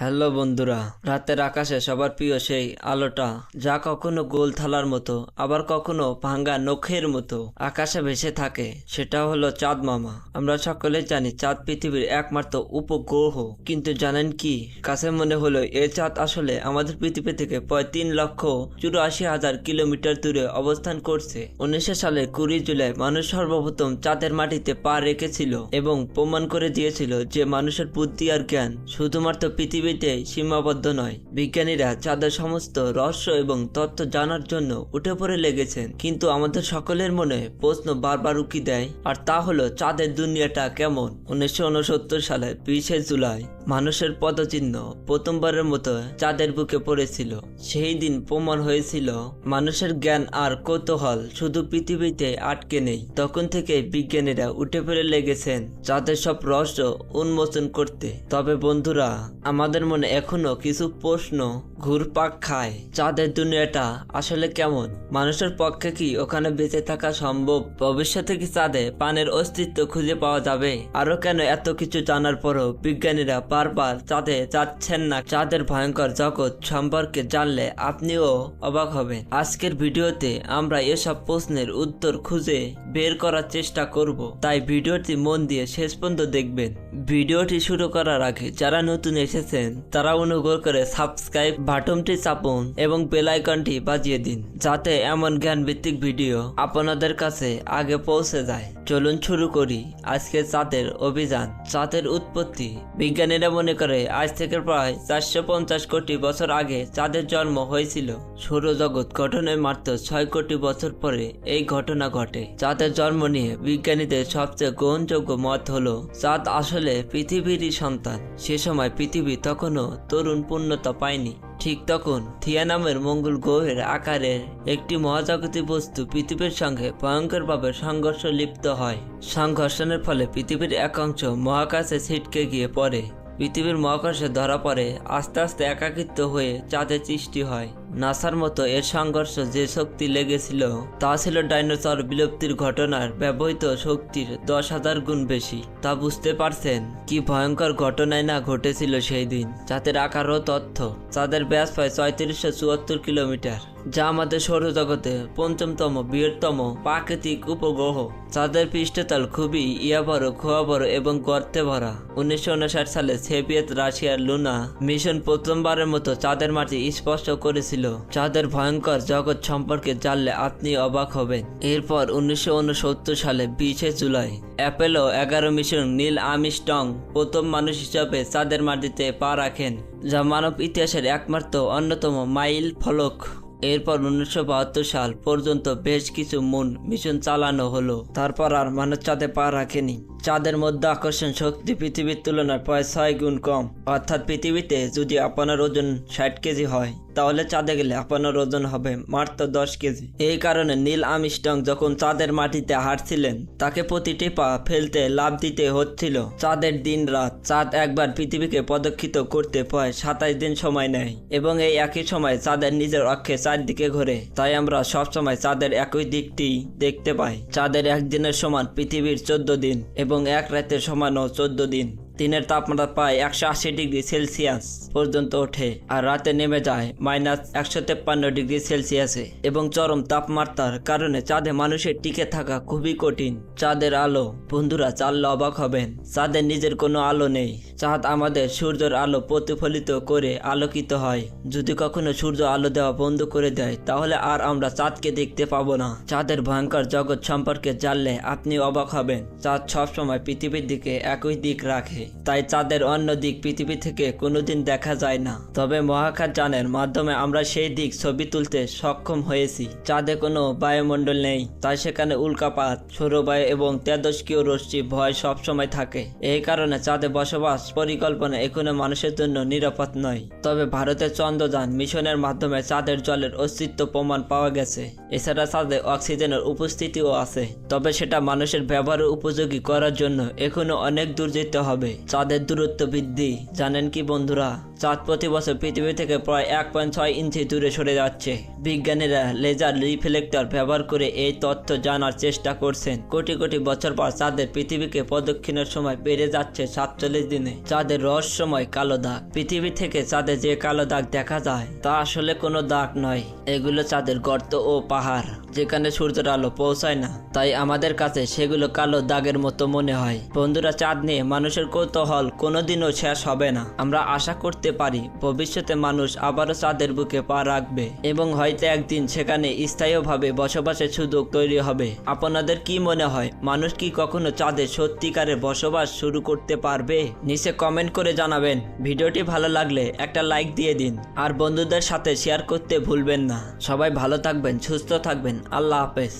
Hello বন্ধুরা, রাতের আকাশে সবার প্রিয় সেই আলোটা, যা কখনো গোল থালার মতো, আবার কখনো ভাঙ্গা নখের মতো আকাশে ভেসে থাকে, সেটা হলো চাঁদ মামা। আমরা সকলে জানি চাঁদ পৃথিবীর একমাত্র উপগ্রহ, কিন্তু জানেন কি? কাছে মনে হলো এই চাঁদ আসলে আমাদের পৃথিবী থেকে প্রায় তিন লক্ষ চুরাশি হাজার কিলোমিটার দূরে অবস্থান করছে। উনিশশো সালের কুড়ি জুলাই মানুষ সর্বপ্রথম চাঁদের মাটিতে পা রেখেছিল এবং প্রমাণ করে দিয়েছিল যে মানুষের বুদ্ধি আর জ্ঞান শুধুমাত্র পৃথিবীতে সীমাবদ্ধ নয়। বিজ্ঞানীরা চাঁদের সমস্ত রহস্য এবং তথ্য জানার জন্য উঠে পড়ে লেগেছেন। কিন্তু আমাদের সকলের মনে প্রশ্ন বারবার উকি দেয়, আর তা হলো চাঁদের দুনিয়াটা কেমন? উনিশশো উনসত্তর সালে বিশে জুলাই। মানুষের পদচিহ্ন প্রথমবারের মতো চাঁদের বুকে পড়েছিল। সেই দিন প্রমাণ হয়েছিল, মানুষের জ্ঞান আর কৌতূহল শুধু পৃথিবীতে আটকে নেই। তখন থেকে বিজ্ঞানীরা উঠে পড়ে লেগেছেন চাঁদের সব রহস্য উন্মোচন করতে। তবে বন্ধুরা, আমাদের মনে এখনও কিছু প্রশ্ন ঘুরপাক খায়। চাঁদের দুনিয়াটা আসলে কেমন? মানুষের পক্ষে কি ওখানে বেঁচে থাকা সম্ভব? ভবিষ্যতে কি চাঁদে পানের অস্তিত্ব খুঁজে পাওয়া যাবে? আরও কেন এত কিছু জানার পরও বিজ্ঞানীরা বারবার চাঁদে যাচ্ছেন না। চাঁদের ভয়ঙ্কর জগৎ সম্পর্কে জানলে আপনিও অবাক হবেন। আজকের ভিডিওতে আমরা এসব প্রশ্নের উত্তর খুঁজে বের করার চেষ্টা করব। তাই ভিডিওটি মন দিয়ে শেষ পর্যন্ত দেখবেন। ভিডিওটি শুরু করার আগে যারা নতুন এসেছেন, তারা অনুগ্রহ করে সাবস্ক্রাইব বাটনটি চাপুন এবং বেল আইকনটি বাজিয়ে দিন, যাতে এমন জ্ঞান ভিত্তিক ভিডিও আপনাদের কাছে আগে পৌঁছে যায়। চলুন শুরু করি আজকে চাঁদের অভিযান। চাঁদের উৎপত্তি। বিজ্ঞানীরা মনে করে, আজ থেকে প্রায় চারশো পঞ্চাশ কোটি বছর আগে চাঁদের জন্ম হয়েছিল, সৌরজগৎ গঠনের মাত্র ছয় কোটি বছর পরে এই ঘটনা ঘটে। চাঁদের জন্ম নিয়ে বিজ্ঞানীদের সবচেয়ে গ্রহণযোগ্য মত হলো চাঁদ আসলে পৃথিবীরই সন্তান। সে সময় পৃথিবী তখনও তরুণ পূর্ণতা পায়নি। ঠিক তখন থিয়া নামের মঙ্গল গ্রহের আকারের একটি মহাজাগতিক বস্তু পৃথিবীর সঙ্গে ভয়ঙ্করভাবে সংঘর্ষ লিপ্ত হয়। সংঘর্ষণের ফলে পৃথিবীর এক অংশ মহাকাশে ছিটকে গিয়ে পড়ে। পৃথিবীর মহাকাশে ধরা পড়ে আস্তে আস্তে একাকিত্ব হয়ে চাঁদের সৃষ্টি হয়। নাসার মতো এর সংঘর্ষ যে শক্তি লেগেছিল, তা ছিল ডাইনোসর বিলুপ্তির ঘটনার ব্যবহৃত শক্তির দশ হাজার গুণ বেশি। তা বুঝতে পারছেন কি ভয়ঙ্কর ঘটনায় না ঘটেছিল সেই দিন চাঁদের আকার ও তথ্য চাঁদের ব্যাস প্রায় ছয়ত্রিশশো চুয়াত্তর কিলোমিটার, যা আমাদের সৌরজগতে পঞ্চমতম বৃহত্তম প্রাকৃতিক উপগ্রহ। চাঁদের পৃষ্ঠতল খুবই ইয়া বড় খোয়া বড় এবং গর্তে ভরা। উনিশশো উনষাট সালে সোভিয়েত রাশিয়ার লুনা মিশন প্রথমবারের মতো চাঁদের মাটি স্পষ্ট করেছিল। চাঁদের ভয়ঙ্কর জগৎ সম্পর্কে জানলে আপনি অবাক হবেন। এরপর উনিশশো উনসত্তর সালে বিশে জুলাই, অ্যাপেলো এগারো মিশন নীল আমিস্টং প্রথম মানুষ হিসাবে চাঁদের মাটিতে পা রাখেন, যা মানব ইতিহাসের একমাত্র অন্যতম মাইল ফলক। এরপর উনিশশো বাহাত্তর সাল পর্যন্ত বেশ কিছু মুন মিশন চালানো হলো, তারপর আর মানুষ চাঁদে পা রাখেনি। চাঁদের মধ্যে আকর্ষণ শক্তি পৃথিবীর তুলনায় প্রায় ছয় গুণ কম, অর্থাৎ পৃথিবীতে যদি আপনার ওজন ষাট কেজি হয় তাহলে চাঁদে গেলে আপনার ওজন হবে মাত্র দশ কেজি। এই কারণে নীল আমিস্টং যখন চাঁদের মাটিতে হাঁটছিলেন, তাকে প্রতিটি পা ফেলতে লাভ দিতে হচ্ছিল। চাঁদের দিন রাত, চাঁদ একবার পৃথিবীকে পদক্ষিত করতে প্রায় সাতাইশ দিন সময় নেয় এবং এই একই সময় চাঁদের নিজের অক্ষে চারদিকে ঘোরে। তাই আমরা সবসময় চাঁদের একই দিকটি দেখতে পাই। চাঁদের একদিনের সমান পৃথিবীর চোদ্দ দিন এবং এক রাতের সমানও চোদ্দ দিন। দিনের তাপমাত্রা প্রায় একশো আশি ডিগ্রি সেলসিয়াস পর্যন্ত ওঠে আর রাতে নেমে যায় মাইনাস একশো তেপ্পান্ন ডিগ্রি সেলসিয়াসে এবং চরম তাপমাত্রার কারণে চাঁদে মানুষের টিকে থাকা খুবই কঠিন। চাঁদের আলো, বন্ধুরা চাললে অবাক হবেন চাঁদের নিজের কোনো আলো নেই। চাঁদ আমাদের সূর্যের আলো প্রতিফলিত করে আলোকিত হয়। যদি কখনো সূর্য আলো দেওয়া বন্ধ করে দেয়, তাহলে আর আমরা চাঁদকে দেখতে পাবো না। চাঁদের ভয়ঙ্কর জগৎ সম্পর্কে জানলে আপনি অবাক হবেন। চাঁদ সবসময় পৃথিবীর দিকে একই দিক রাখে। তাই চাঁদের অন্য দিক পৃথিবী থেকে কোনোদিন দেখা যায় না। তবে মহাকাশ যানের মাধ্যমে আমরা সেই দিক ছবি তুলতে সক্ষম হয়েছি। চাঁদে কোনো বায়ুমণ্ডল নেই, তাই সেখানে উল্কাপাত সৌরবায়ু এবং তেজস্ক্রিয় রশ্মি ভয় সবসময় থাকে। এই কারণে চাঁদে বসবাস পরিকল্পনা এখনও মানুষের জন্য নিরাপদ নয়। তবে ভারতের চন্দ্রযান মিশনের মাধ্যমে চাঁদের জলের অস্তিত্ব প্রমাণ পাওয়া গেছে। এছাড়া চাঁদে অক্সিজেনের উপস্থিতিও আছে। তবে সেটা মানুষের ব্যবহারের উপযোগী করার জন্য এখনও অনেক দূর যেতে হবে। চাঁদের দূরত্ব বৃদ্ধি। জানেন কি বন্ধুরা? চাঁদ প্রতি বছর পৃথিবী থেকে প্রায় এক পয়েন্ট ছয় ইঞ্চি দূরে সরে যাচ্ছে। বিজ্ঞানীরা লেজার রিফ্লেক্টর ব্যবহার করে এই তথ্য জানার চেষ্টা করছেন। কোটি কোটি বছর পর চাঁদের পৃথিবীকে প্রদক্ষিণের সময় বেড়ে যাচ্ছে সাতচল্লিশ দিনে। চাঁদের রহস্যময় কালো দাগ। পৃথিবী থেকে চাঁদে যে কালো দাগ দেখা যায়, তা আসলে কোনো দাগ নয়। এগুলো চাঁদের গর্ত ও পাহাড়, যেখানে সূর্যের আলো পৌঁছায় না। তাই আমাদের কাছে সেগুলো কালো দাগের মতো মনে হয়। বন্ধুরা, চাঁদ নিয়ে মানুষের কৌতূহল কোনোদিনও শেষ হবে না। আমরা আশা করতে পারি, ভবিষ্যতে মানুষ আবারও চাঁদের বুকে পা রাখবে। এবং হয়তো একদিন সেখানে স্থায়ীভাবে বসবাসের সুযোগ তৈরি হবে। আপনাদের কি মনে হয়, মানুষ কি কখনো চাঁদে সত্যিকারের বসবাস শুরু করতে পারবে? নিচে কমেন্ট করে জানাবেন। ভিডিওটি ভালো লাগলে একটা লাইক দিয়ে দিন। আর বন্ধুদের সাথে শেয়ার করতে ভুলবেন না। সবাই ভালো থাকবেন, সুস্থ থাকবেন। আল্লাহ হাফেজ।